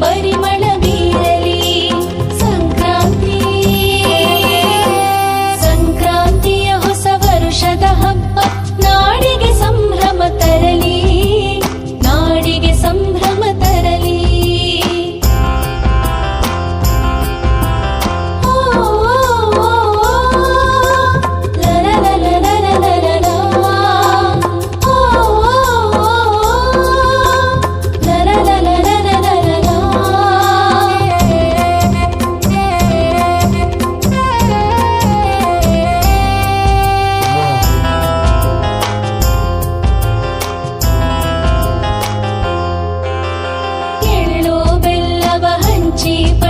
Parimala cheap.